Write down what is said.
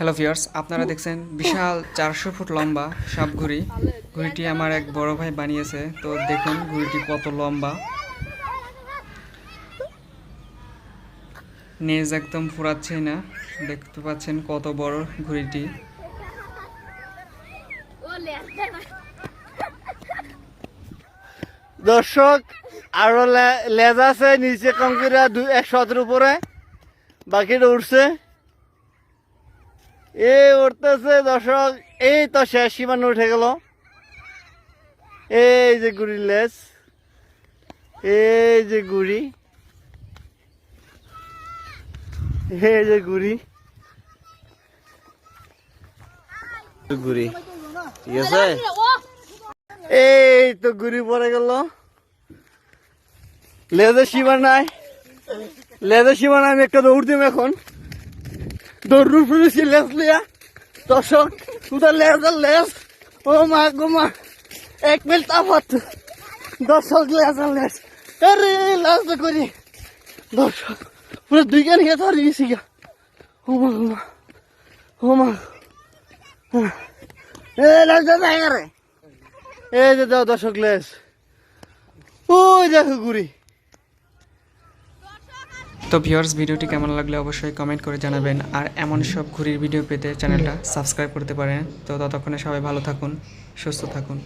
Hello viewers আপনারা দেখছেন বিশাল চারশো ফুট লম্বা সাপ ঘুড়ি। ঘুড়িটি আমার এক বড় ভাই বানিয়েছে, তো দেখুন ঘুড়িটি কত লম্বা। নেজ একদম ফুরাচ্ছেই না, দেখতে পাচ্ছেন কত বড় ঘুড়িটি। দর্শক, আরও লেজ আছে, নিচে কম করে দুই একশোর উপরে, বাকিটা উঠছে। এ উঠতেছে দর্শক এই তো শেষ সীমানা উঠে গেল। এই যে গুড়ির লেজ এই যে গুড়ি এই যে গুড়ি। গুড়ি ঠিক আছে? এই তো ঘুরি পড়ে গেল। লেজের সীমা নাই। লেজের সীমা নাই আমি একটা দৌড় দিম এখন। দৌড় ফিরেছি লেজ লিয়া দর্শক তুদের লেজের লেজ। ও মা গো মা, এক মিল তাপত। দর্শক, লেজের লেজ। আরে, লাজ তো করি। দর্শক, পুরো দুই কান খেয়ে ধরে গা। ও মা গো মা, ও মা। এ, লাজ যাই রে। এই যে দর্শক লেস ওই দেখো, গুড়ি। তো ভিউয়ার্স ভিডিওটি কেমন লাগলে অবশ্যই কমেন্ট করে জানাবেন। আর এমন সব ঘুরির ভিডিও পেতে চ্যানেলটা সাবস্ক্রাইব করতে পারেন। তো ততক্ষণে সবাই ভালো থাকুন, সুস্থ থাকুন।